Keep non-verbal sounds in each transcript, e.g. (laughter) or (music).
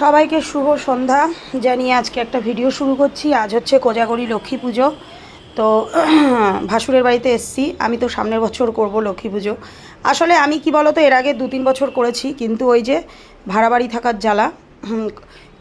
সবাইকে শুভ সন্ধ্যা। জানিয়ে আজকে একটা ভিডিও শুরু করছি। আজ হচ্ছে কোজাগরি লক্ষ্মী পুজো। তো (clears throat) ভাসুরের বাড়িতে এসছি। আমি তো সামনের বছর করব লক্ষ্মী পুজো। আসলে আমি কি বলতো, এর আগে দু তিন বছর করেছি, কিন্তু ওই যে ভাড়া বাড়ি থাকার জ্বালা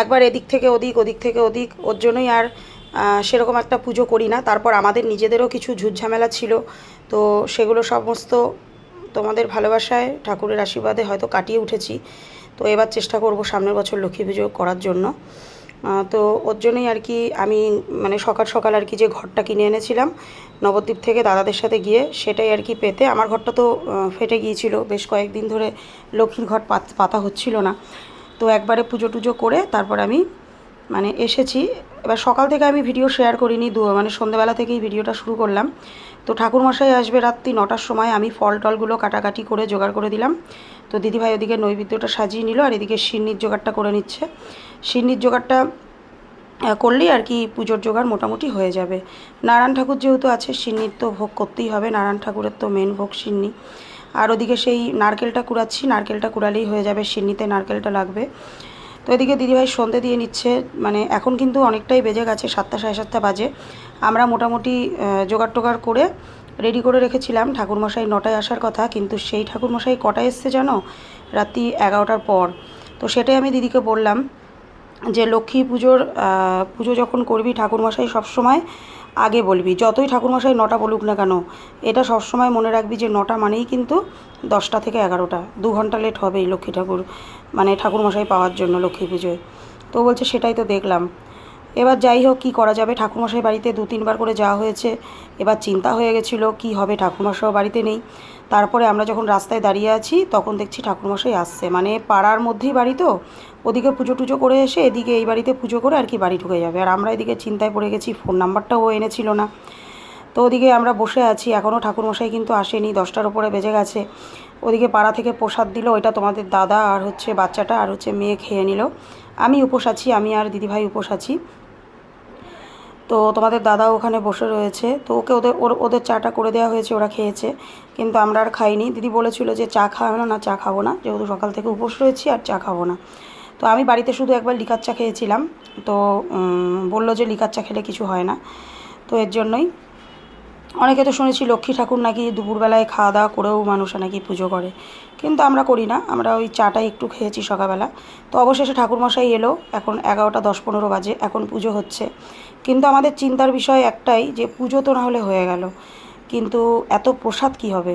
একবার এদিক থেকে ওদিক ওদিক থেকে ওদিক, ওর জন্যই আর সেরকম একটা পুজো করি না। তারপর আমাদের নিজেদেরও কিছু ঝুটঝামেলা ছিল। তো সেগুলো সমস্ত তোমাদের ভালোবাসায়, ঠাকুরের আশীর্বাদে হয়তো কাটিয়ে উঠেছি। তো এবার চেষ্টা করব সামনের বছর লক্ষ্মী পুজো করার জন্য। তো ওর জন্যই আর কি আমি মানে সকাল সকাল আর কি যে ঘরটা কিনে এনেছিলাম নবদ্বীপ থেকে দাদাদের সাথে গিয়ে সেটাই আর কি পেতে। আমার ঘরটা তো ফেটে গিয়েছিল, বেশ কয়েকদিন ধরে লক্ষ্মীর ঘর পাত- হচ্ছিল না। তো একবারে পুজো টুজো করে তারপর আমি মানে এসেছি। এবার সকাল থেকে আমি ভিডিও শেয়ার করিনি, দু মানে সন্ধ্যেবেলা থেকেই ভিডিওটা শুরু করলাম। তো ঠাকুরমশাই আসবে রাত্রি নটার সময়, আমি ফল টলগুলো কাটাকাটি করে জোগাড় করে দিলাম। তো দিদিভাই ওদিকে নৈবেদ্যটা সাজিয়ে নিল, আর এদিকে সিন্নির জোগাড়টা করে নিচ্ছে। সিন্নির জোগাড়টা করলেই আর কি পুজোর জোগাড় মোটামুটি হয়ে যাবে। নারায়ণ ঠাকুর যেহেতু আছে, সিন্নির তো ভোগ করতেই হবে, নারায়ণ ঠাকুরের তো মেন ভোগ সিন্নি। আর ওদিকে সেই নারকেলটা কুড়াচ্ছি, নারকেলটা কুড়ালেই হয়ে যাবে, সিন্নিতে নারকেলটা লাগবে। তো এদিকে দিদিভাই সন্ধে দিয়ে নিচ্ছে মানে এখন কিন্তু অনেকটাই বেজে গেছে সাতটা সাড়ে সাতটা বাজে। আমরা মোটামুটি জোগাড় টোগাড় করে রেডি করে রেখেছিলাম। ঠাকুরমশাই নটায় আসার কথা, কিন্তু সেই ঠাকুরমশাই কটায় এসছে জানো? রাত্রি এগারোটার পর। তো সেটাই আমি দিদিকে বললাম যে লক্ষ্মী পুজোর পুজো যখন করবি ঠাকুরমশাই সবসময় আগে বলবি, যতই ঠাকুরমশাই নটা বলুক না কেন, এটা সবসময় মনে রাখবি যে নটা মানেই কিন্তু দশটা থেকে এগারোটা, দু ঘণ্টা লেট হবেই লক্ষ্মী ঠাকুর মানে ঠাকুরমশাই পাওয়ার জন্য লক্ষ্মী পুজোয়। তো বলছে সেটাই তো দেখলাম। এবার যাই হোক, কী করা যাবে? ঠাকুরমশাই বাড়িতে দু তিনবার করে যাওয়া হয়েছে। এবার চিন্তা হয়ে গেছিল, কি হবে? ঠাকুরমশাইও বাড়িতে নেই। তারপরে আমরা যখন রাস্তায় দাঁড়িয়ে আছি, তখন দেখছি ঠাকুরমশাই আসছে। মানে পাড়ার মধ্যেই বাড়ি তো। ওদিকে পুজো টুজো করে এসে এদিকে এই বাড়িতে পুজো করে আর কি বাড়ি ঢুকে যাবে। আর আমরা এদিকে চিন্তায় পড়ে গেছি, ফোন নাম্বারটাও এনেছিল না। তো ওদিকে আমরা বসে আছি এখনও ঠাকুরমশাই কিন্তু আসেনি, দশটার উপরে বেজে গেছে। ওদিকে পাড়া থেকে প্রসাদ দিল, ওইটা তোমাদের দাদা আর হচ্ছে বাচ্চাটা আর হচ্ছে মেয়ে খেয়ে নিল। আমি উপোস আছি, আমি আর দিদিভাই উপোস আছি। তো তোমাদের দাদা ওখানে বসে রয়েছে। তো ওকে ওদের, ওর, ওদের চাটা করে দেওয়া হয়েছে, ওরা খেয়েছে। কিন্তু আমরা আর খাইনি। দিদি বলেছিল যে চা খাওয়ানো না চা খাব না। যেহেতু সকাল থেকে উপোস রয়েছি, আর চা খাব না। তো আমি বাড়িতে শুধু একবার লিকার চা খেয়েছিলাম। তো বলল যে লিকার চা খেলে কিছু হয় না। তো এর জন্যই। অনেকে তো শুনেছি লক্ষ্মী ঠাকুর নাকি দুপুরবেলায় খাওয়া দাওয়া করেও মানুষ নাকি পুজো করে। কিন্তু আমরা করি না। আমরা ওই চাটাই একটু খেয়েছি সকালবেলা। তো অবশেষে ঠাকুরমশাই এলো। এখন এগারোটা দশ পনেরো বাজে। এখন পুজো হচ্ছে। কিন্তু আমাদের চিন্তার বিষয় একটাই যে পুজো তো না হলে হয়ে গেল। কিন্তু এত প্রসাদ কি হবে?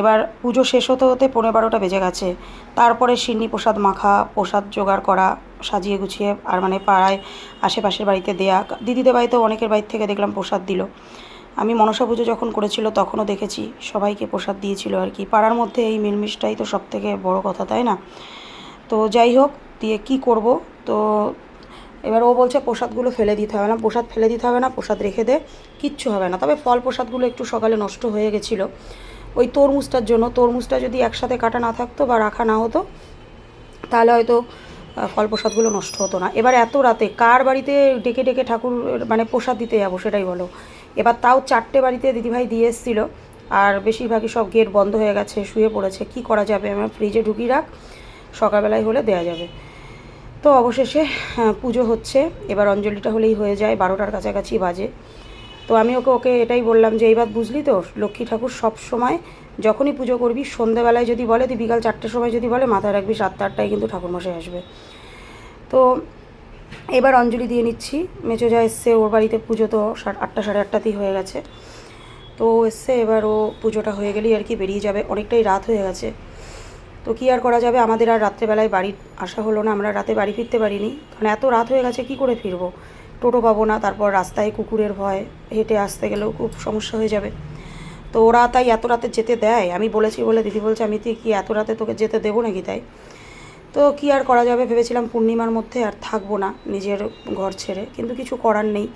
এবার পুজো শেষ হতে হতে পনেরো বারোটা বেজে গেছে। তারপরে সিন্নি প্রসাদ মাখা, প্রসাদ জোগাড় করা, সাজিয়ে গুছিয়ে আর মানে পাড়ায় আশেপাশের বাড়িতে দেয়া। দিদিদের বাড়িতেও অনেকের বাড়ি থেকে দেখলাম প্রসাদ দিল। আমি মনসা পুজো যখন করেছিল তখনও দেখেছি, সবাইকে প্রসাদ দিয়েছিল আর কি। পাড়ার মধ্যে এই মিলমিশটাই তো সব থেকে বড় কথা, তাই না? তো যাই হোক, দিয়ে কি করব? তো এবার ও বলছে, প্রসাদগুলো ফেলে দিতে হবে না, প্রসাদ ফেলে দিতে হবে না, প্রসাদ রেখে দে, কিচ্ছু হবে না। তবে ফল প্রসাদগুলো একটু সকালে নষ্ট হয়ে গেছিল। ওই তরমুজটার জন্য, তরমুজটা যদি একসাথে কাটা না থাকতো বা রাখা না হতো, তাহলে হয়তো ফল প্রসাদগুলো নষ্ট হতো না। এবার এত রাতে কার বাড়িতে ডেকে ডেকে ঠাকুর মানে প্রসাদ দিতে যাব সেটাই বলো। এবার তাও চারটে বাড়িতে দিদিভাই দিয়ে এসেছিল, আর বেশিরভাগই সব গেট বন্ধ হয়ে গেছে, শুয়ে পড়েছে। কি করা যাবে? আমার ফ্রিজে ঢুকিয়ে রাখ, সকালবেলায় হলে দেওয়া যাবে। তো অবশেষে পুজো হচ্ছে। এবার অঞ্জলিটা হলেই হয়ে যায়, বারোটার কাছাকাছি বাজে। তো আমি ওকে ওকে এটাই বললাম যে, এইবার বুঝলি তো, লক্ষ্মী ঠাকুর সব সময় যখনই পুজো করবি সন্ধেবেলায় যদি বলে, তুই বিকাল চারটের সময় যদি বলে, মাথায় রাখবি সাতটা আটটায় কিন্তু ঠাকুরমশাই আসবে। তো এবার অঞ্জলি দিয়ে নিচ্ছি। মেচো যা এসছে, ওর বাড়িতে পুজো তো আটটা, সাড়ে আটটাতেই হয়ে গেছে। তো এসছে, এবার ও পুজোটা হয়ে গেলেই আর কি বেরিয়ে যাবে। অনেকটাই রাত হয়ে গেছে। তো কী আর করা যাবে? আমাদের আর রাত্রেবেলায় বাড়ি আসা হলো না। আমরা রাতে বাড়ি ফিরতে পারিনি। কারণ এত রাত হয়ে গেছে, কি করে ফিরবো? টোটো পাবো না, তারপর রাস্তায় কুকুরের ভয়, হেঁটে আসতে গেলেও খুব সমস্যা হয়ে যাবে। তো ওরা তাই এত রাতে যেতে দেয়? আমি বলেছি বলে দিদি বলছে, আমি তুই কি এত রাতে তোকে যেতে দেবো নাকি তাই? তো কি আর করা যাবে? ভেবেছিলাম পূর্ণিমার মধ্যে আর থাকব না নিজের ঘর ছেড়ে। কিন্তু কিছু করার নেই।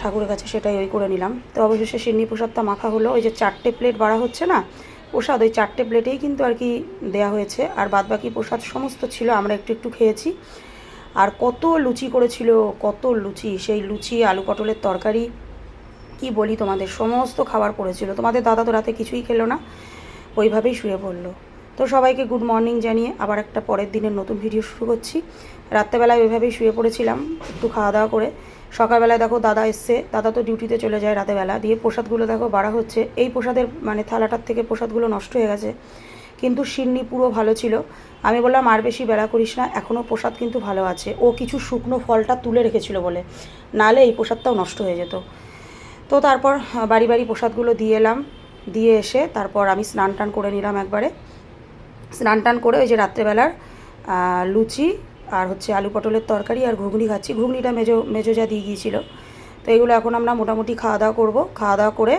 ঠাকুরের কাছে সেটাই ওই করে নিলাম। তো অবশেষে সিন্নি প্রসাদটা মাখা হলো। ওই যে চারটে প্লেট বাড়া হচ্ছে না প্রসাদ, ওই চারটে প্লেটেই কিন্তু আর কি দেয়া হয়েছে। আর বাদবাকি প্রসাদ সমস্ত ছিল, আমরা একটু একটু খেয়েছি। আর কত লুচি করেছিল, কত লুচি। সেই লুচি, আলু পটলের তরকারি, কি বলি তোমাদের, সমস্ত খাবার পড়েছিল তোমাদের দাদা তো রাতে কিছুই খেলো না, ওইভাবেই শুয়ে পড়ল। তো তো সবাইকে গুড মর্নিং জানিয়ে আবার একটা পরের দিনের নতুন ভিডিও শুরু করছি। রাত্রেবেলায় ওইভাবেই শুয়ে পড়েছিলাম, একটু খাওয়া দাওয়া করে। সকালবেলায় দেখো দাদা এসছে, দাদা তো ডিউটিতে চলে যায় রাতেবেলা, দিয়ে প্রসাদগুলো দেখো বাড়া হচ্ছে। এই প্রসাদের মানে থালাটার থেকে প্রসাদগুলো নষ্ট হয়ে গেছে। কিন্তু সিন্নি পুরো ভালো ছিল। আমি বললাম, আর বেশি বেলা করিস না এখনও প্রসাদ কিন্তু ভালো আছে। ও কিছু শুকনো ফলটা তুলে রেখেছিল বলে। নালে এই প্রসাদটাও নষ্ট হয়ে যেত। তো তারপর বাড়ি বাড়ি প্রসাদগুলো দিয়ে এলাম। দিয়ে এসে তারপর আমি স্নান টান করে নিলাম একবারে। স্নান টান করে ওই যে রাত্রেবেলার লুচি আর হচ্ছে আলু পটলের তরকারি আর ঘুগনি খাচ্ছি। ঘুগনিটা মেজো মেজো যা দিয়ে গিয়েছিল। তো এগুলো এখন আমরা মোটামুটি খাওয়া দাওয়া করব। খাওয়া দাওয়া করে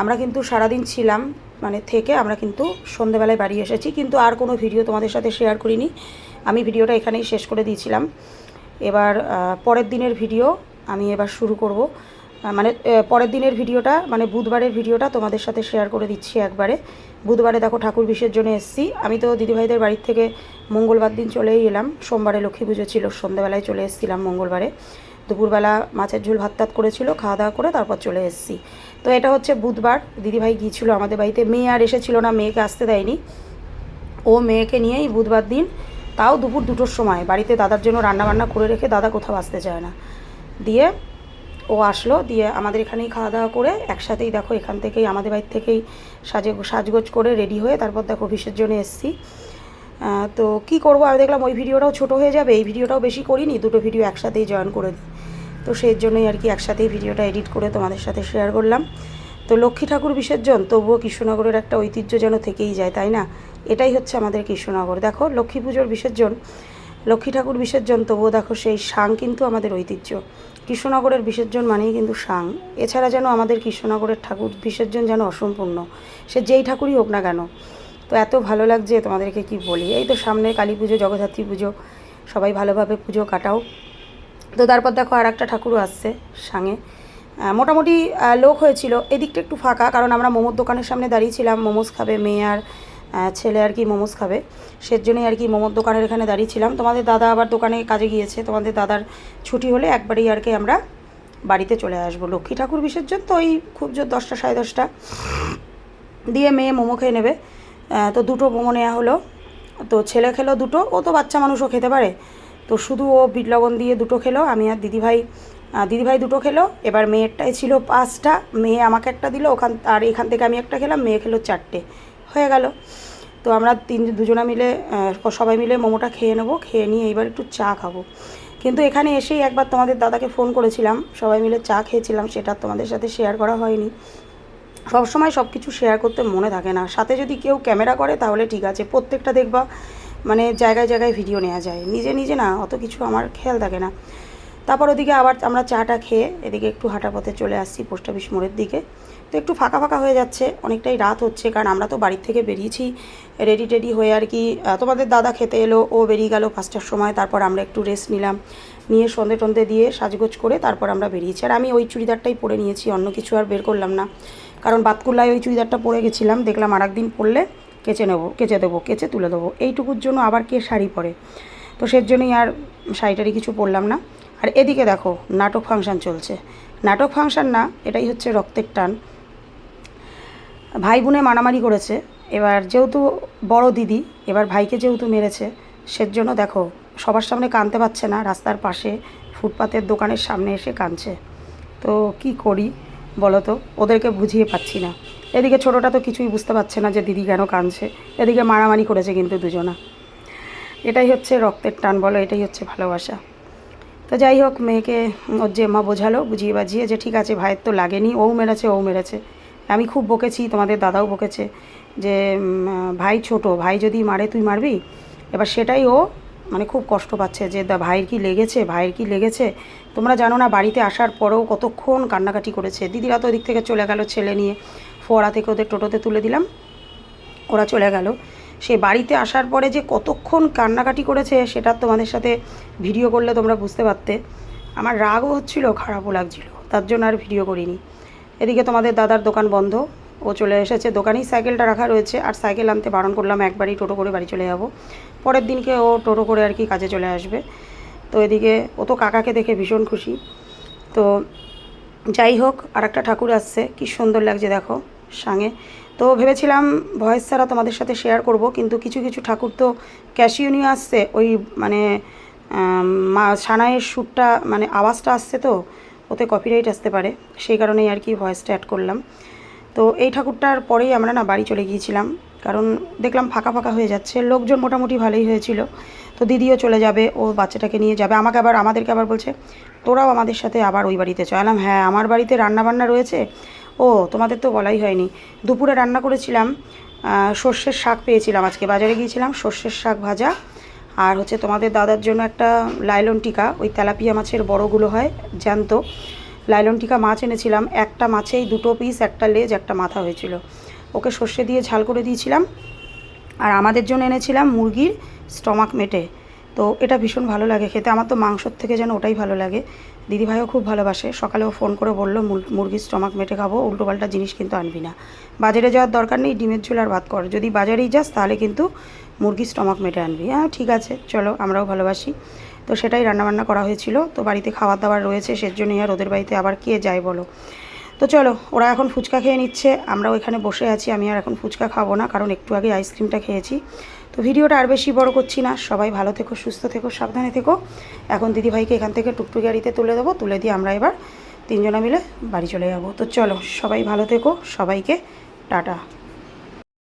আমরা কিন্তু সারাদিন ছিলাম মানে থেকে আমরা কিন্তু সন্ধেবেলায় বাড়ি এসেছি। কিন্তু আর কোনো ভিডিও তোমাদের সাথে শেয়ার করিনি। আমি ভিডিওটা এখানেই শেষ করে দিয়েছিলাম। এবার পরের দিনের ভিডিও আমি এবার শুরু করব। মানে পরের দিনের ভিডিওটা মানে বুধবারের ভিডিওটা তোমাদের সাথে শেয়ার করে দিচ্ছি একবারে। বুধবারে দেখো ঠাকুর বিসর্জনে এসেছি। আমি তো দিদিভাইদের বাড়ির থেকে মঙ্গলবার দিন চলেই এলাম। সোমবারে লক্ষ্মী পুজো ছিল, সন্ধ্যাবেলায় চলে এসেছিলাম মঙ্গলবারে। দুপুরবেলা মাছের ঝোল ভাত টাত করেছিল, খাওয়া দাওয়া করে তারপর চলে এসেছি। তো এটা হচ্ছে বুধবার। দিদিভাই গিয়েছিল আমাদের বাড়িতে। মেয়ে আর এসেছিল না, মেয়েকে আসতে দেয়নি। ও মেয়েকে নিয়েই বুধবার দিন, তাও দুপুর দুটোর সময় বাড়িতে দাদার জন্য রান্নাবান্না করে রেখে দাদা কোথাও আসতে চায় না। দিয়ে ও আসলো দিয়ে আমাদের এখানেই খাওয়া দাওয়া করে একসাথেই দেখো এখান থেকেই আমাদের বাড়ি থেকেই সাজে সাজগোজ করে রেডি হয়ে তারপর দেখো বিসর্জনে এসেছি। আহ, তো কি করব? আমি দেখলাম ওই ভিডিওটাও ছোট হয়ে যাবে এই ভিডিওটাও বেশি করিনি দুটো ভিডিও একসাথেই জয়েন করে দিই। তো সেই জন্যই আর কি একসাথেই ভিডিওটা এডিট করে তোমাদের সাথে শেয়ার করলাম। তো লক্ষ্মী ঠাকুর বিসর্জন তবুও কৃষ্ণনগরের একটা ঐতিহ্য যেন থেকেই যায় তাই না? এটাই হচ্ছে আমাদের কৃষ্ণনগর। দেখো লক্ষ্মী পুজোর বিসর্জন লক্ষ্মী ঠাকুর বিসর্জন, তবুও দেখো সেই সাং কিন্তু আমাদের ঐতিহ্য। কৃষ্ণনগরের বিসর্জন মানেই কিন্তু সাং। এছাড়া যেন আমাদের কৃষ্ণনগরের ঠাকুর বিসর্জন যেন অসম্পূর্ণ। সে যেই ঠাকুরই হোক না কেন, তো এত ভালো লাগছে তোমাদেরকে কি বলি। এই তো সামনে কালী পুজো, জগদ্ধাত্রী পুজো, সবাই ভালোভাবে পুজো কাটাও। তো তারপর দেখো আর একটা ঠাকুরও আসছে সাঙে। মোটামুটি লোক হয়েছিল। এদিকটা একটু ফাঁকা, কারণ আমরা মোমোর দোকানের সামনে দাঁড়িয়েছিলাম মোমোস খাবে মেয়ে আর ছেলে আর কি মোমোস খাবে। সের জন্যই আর কি মোমোর দোকানের এখানে দাঁড়িয়েছিলাম তোমাদের দাদা আবার দোকানে কাজে গিয়েছে। তোমাদের দাদার ছুটি হলে একবারেই আর কি আমরা বাড়িতে চলে আসব। লক্ষ্মী ঠাকুর বিসর্জন তো ওই খুব জোর দশটা, সাড়ে দশটা। দিয়ে মেয়ে মোমো খেয়ে নেবে। তো দুটো মোমো নেওয়া হলো। তো ছেলে খেলো দুটো, ও তো বাচ্চা মানুষও খেতে পারে। তো শুধু ও বিট লবণ দিয়ে দুটো খেলো, আমি আর দিদিভাই। দিদিভাই দুটো খেলো। এবার মেয়েরটাই ছিল পাঁচটা। মেয়ে আমাকে একটা দিল, ওখান আর এখান থেকে আমি একটা খেলাম, মেয়ে খেলো চারটে। হয়ে গেল। তো আমরা তিন দুজনা মিলে সবাই মিলে মোমোটা খেয়ে নেব, খেয়ে নিয়ে এইবার একটু চা খাব। কিন্তু এখানে এসেই একবার তোমাদের দাদাকে ফোন করেছিলাম, সবাই মিলে চা খেয়েছিলাম, সেটা তোমাদের সাথে শেয়ার করা হয়নি। সবসময় সব কিছু শেয়ার করতে মনে থাকে না। সাথে যদি কেউ ক্যামেরা করে, তাহলে ঠিক আছে, প্রত্যেকটা দেখবা মানে জায়গায় জায়গায় ভিডিও নেওয়া যায়। নিজে নিজে না, অত কিছু আমার খেয়াল থাকে না। তারপর ওদিকে আবার আমরা চাটা খেয়ে এদিকে একটু হাঁটা পথে চলে আসছি, পোস্ট অফিস মোড়ের দিকে। তো একটু ফাঁকা ফাঁকা হয়ে যাচ্ছে, অনেকটাই রাত হচ্ছে, কারণ আমরা তো বাড়ির থেকে বেরিয়েছি রেডি টেডি হয়ে আর কি তোমাদের দাদা খেতে এলো, ও বেরিয়ে গেল পাঁচটার সময়, তারপর আমরা একটু রেস্ট নিলাম, নিয়ে সন্ধে টন্ধে দিয়ে সাজগোজ করে তারপর আমরা বেরিয়েছি। আর আমি ওই চুড়িদারটাই পরে নিয়েছি, অন্য কিছু আর বের করলাম না, কারণ বাতকুল্লায় ওই চুড়িদারটা পরে গেছিলাম, দেখলাম আর একদিন পরলে কেচে নেব, কেচে দেবো, কেচে তুলে দেবো, এইটুকুর জন্য আবার কে শাড়ি পরে? তো সের জন্যই আর শাড়িটারি কিছু পরলাম না। আর এদিকে দেখো, নাটক ফাংশান চলছে। নাটক ফাংশান না, এটাই হচ্ছে রক্তের টান। ভাই বোনে মারামারি করেছে। এবার যেহেতু বড় দিদি, এবার ভাইকে যেহেতু মেরেছে সের জন্য দেখো, সবার সামনে কানতে পারছে না, রাস্তার পাশে ফুটপাতের দোকানের সামনে এসে কাঁদছে। তো কি করি বলো তো? ওদেরকে বুঝিয়ে পাচ্ছি না। এদিকে ছোটোটা তো কিছুই বুঝতে পারছে না যে দিদি কেন কাঁদছে। এদিকে মারামারি করেছে কিন্তু দুজনা। এটাই হচ্ছে রক্তের টান বলো, এটাই হচ্ছে ভালোবাসা। তো যাই হোক, মেয়েকে ওর যে মা বোঝালো, বুঝিয়ে বাজিয়ে যে ঠিক আছে, ভাইয়ের তো লাগেনি, ও মেরেছে ও মেরেছে। আমি খুব বকেছি, তোমাদের দাদাও বকেছে যে ভাই ছোট, ভাই যদি মারে তুই মারবি? এবার সেটাই ও মানে খুব কষ্ট পাচ্ছে যে, দা, ভাইয়ের কি লেগেছে, ভাইয়ের কি লেগেছে? তোমরা জানো না বাড়িতে আসার পরেও কতক্ষণ কান্নাকাটি করেছে। দিদিরা তো ওদিক থেকে চলে গেল ছেলে নিয়ে। ফোয়ারা থেকে ওদের টোটোতে তুলে দিলাম। ওরা চলে গেল। সে বাড়িতে আসার পরে যে কতক্ষণ কান্নাকাটি করেছে সেটা তোমাদের সাথে ভিডিও করলে তোমরা বুঝতে পারতে। আমার রাগও হচ্ছিল, খারাপও লাগছিল। তার জন্য আর ভিডিও করিনি। এদিকে তোমাদের দাদার দোকান বন্ধ। ও চলে এসেছে। দোকানেই সাইকেলটা রাখা রয়েছে। আর সাইকেল আনতে বারণ করলাম, একবারই টোটো করে বাড়ি চলে যাব। পরের দিনকে ও টোটো করে আর কি কাজে চলে আসবে। তো এদিকে ও তো কাকাকে দেখে ভীষণ খুশি। তো যাই হোক আর একটা ঠাকুর আসছে। কি সুন্দর লাগছে দেখো সাঙে। তো ভেবেছিলাম ভয়েস ছাড়া তোমাদের সাথে শেয়ার করব, কিন্তু কিছু কিছু ঠাকুর তো ক্যাশিও নিয়ে আসছে। ওই মানে সানাইয়ের শ্যুটটা মানে আওয়াজটা আসছে তো। ওতে কপিরাইট আসতে পারে। সেই কারণেই আর কি ভয়েসটা অ্যাড করলাম। তো এই ঠাকুরটার পরেই আমরা না বাড়ি চলে গিয়েছিলাম। কারণ দেখলাম ফাঁকা ফাঁকা হয়ে যাচ্ছে। লোকজন মোটামুটি ভালোই হয়েছিল। তো দিদিও চলে যাবে, ও বাচ্চাটাকে নিয়ে যাবে। আমাকে আবার, আমাদেরকে আবার বলছে, তোরাও আমাদের সাথে আবার ওই বাড়িতে চলাম হ্যাঁ আমার বাড়িতে রান্নাবান্না রয়েছে? ও, তোমাদের তো বলাই হয়নি। দুপুরে রান্না করেছিলাম সর্ষের শাক পেয়েছিলাম আজকে। বাজারে গিয়েছিলাম, সর্ষের শাক ভাজা আর হচ্ছে তোমাদের দাদার জন্য একটা লাইলন টিকা, ওই তেলাপিয়া মাছের বড়গুলো হয়, জ্যান্ত। লাইলন টিকা মাছ এনেছিলাম, একটা মাছেই দুটো পিস একটা লেজ, একটা মাথা হয়েছিল। ওকে সর্ষে দিয়ে ঝাল করে দিয়েছিলাম, আর আমাদের জন্য এনেছিলাম মুরগির স্টমাক মেটে। তো এটা ভীষণ ভালো লাগে খেতে, আমার তো মাংসর থেকে যেন ওটাই ভালো লাগে। দিদিভাইও খুব ভালোবাসে, সকালেও ফোন করে বলল, মুর- মুরগির স্টমাক মেটে খাব, উল্টোপাল্টা জিনিস কিন্তু আনবি না। বাজারে যাওয়ার দরকার নেই, ডিমের ঝোল আর ভাত কর। যদি বাজারেই যাস তাহলে কিন্তু মুরগির স্টমাক মেটে আনবি। হ্যাঁ ঠিক আছে, চলো, আমরাও ভালোবাসি। তো সেটাই রান্নাবান্না করা হয়েছিল। তো বাড়িতে খাবার দাবার রয়েছে, সেজন্যই আর ওদের বাড়িতে আবার কে যায় বলো। তো চলো, ওরা এখন ফুচকা খেয়ে নিচ্ছে। আমরাও এখানে বসে আছি, আমি আর এখন ফুচকা খাব না, কারণ একটু আগে আইসক্রিমটা খেয়েছি। তো ভিডিওটা আর বেশি বড় করছি না, সবাই ভালো থেকো, সুস্থ থেকো, সাবধানে থেকো। এখন দিদিভাইকে এখান থেকে টুকটুক গাড়িতে তুলে দেবো, তুলে দিয়ে আমরা এবার তিনজনা মিলে বাড়ি চলে যাব। তো চলো, সবাই ভালো থেকো, সবাইকে টাটা।